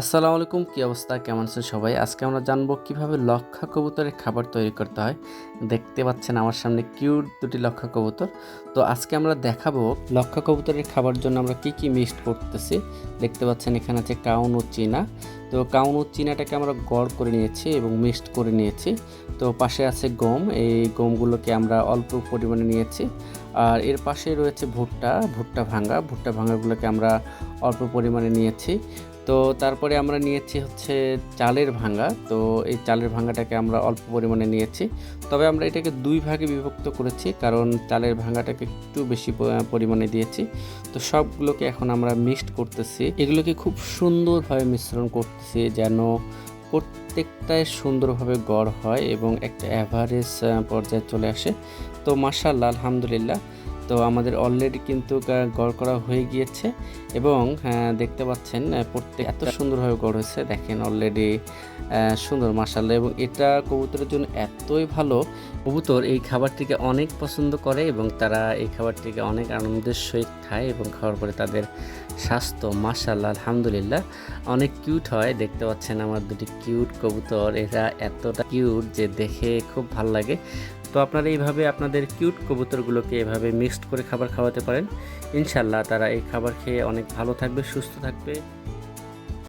আসসালামু আলাইকুম, কী অবস্থা? কেমন আছেন সবাই? আজকে আমরা জানব কীভাবে লক্ষা কবুতরের খাবার তৈরি করতে হয়। দেখতে পাচ্ছেন আমার সামনে কিউট দুটি লক্ষা কবুতর। তো আজকে আমরা দেখাবো লক্ষা কবুতরের খাবার জন্য আমরা কি কি মিক্সড করতেছি। দেখতে পাচ্ছেন এখানে আছে কাউন ও চীনা। তো কাউন ও চীনাটাকে আমরা গড় করে নিয়েছি এবং মিক্সড করে নিয়েছি। তো পাশে আছে গম। এই গমগুলোকে আমরা অল্প পরিমাণে নিয়েছি। আর এর পাশে রয়েছে ভুট্টা। ভুট্টা ভাঙা। ভুট্টা ভাঙাগুলোকে আমরা অল্প পরিমাণে নিয়েছি। তো তারপরে আমরা নিয়েছি হচ্ছে চালের ভাঙা তো এই চালের ভাঙাটাকে আমরা অল্প পরিমাণে নিয়েছি। তবে আমরা এটাকে দুই ভাগে বিভক্ত করেছি, কারণ চালের ভাঙাটাকে একটু বেশি পরিমাণে দিয়েছি। তো সবগুলোকে এখন আমরা মিক্সড করতেছি। এগুলোকে খুব সুন্দরভাবে মিশ্রণ করতেছি যেন প্রত্যেকটাই সুন্দরভাবে গড় হয় এবং একটা অ্যাভারেজ পর্যায়ে চলে আসে। তো মার্শাল্লাহ আলহামদুলিল্লাহ। তো আমাদের অলরেডি কিন্তু গড় করা হয়ে গিয়েছে এবং হ্যাঁ, দেখতে পাচ্ছেন প্রত্যেক এত সুন্দরভাবে গড় হয়েছে। দেখেন অলরেডি সুন্দর মাসাল্লাহ এবং এটা কবুতরের জন্য এতই ভালো। কবুতর এই খাবারটিকে অনেক পছন্দ করে এবং তারা এই খাবারটিকে অনেক আনন্দের সহিত খায় এবং খাওয়ার পরে তাদের স্বাস্থ্য মাসাল্লাহ আলহামদুলিল্লাহ অনেক কিউট হয়। দেখতে পাচ্ছেন আমার দুটি কিউট কবুতর। এরা এতটা কিউট যে দেখে খুব ভালো লাগে। তো আপনারা এইভাবে আপনাদের কিউট কবুতরগুলোকে এভাবে মিক্সড করে খাবার খাওয়াতে পারেন। ইনশাল্লাহ তারা এই খাবার খেয়ে অনেক ভালো থাকবে, সুস্থ থাকবে।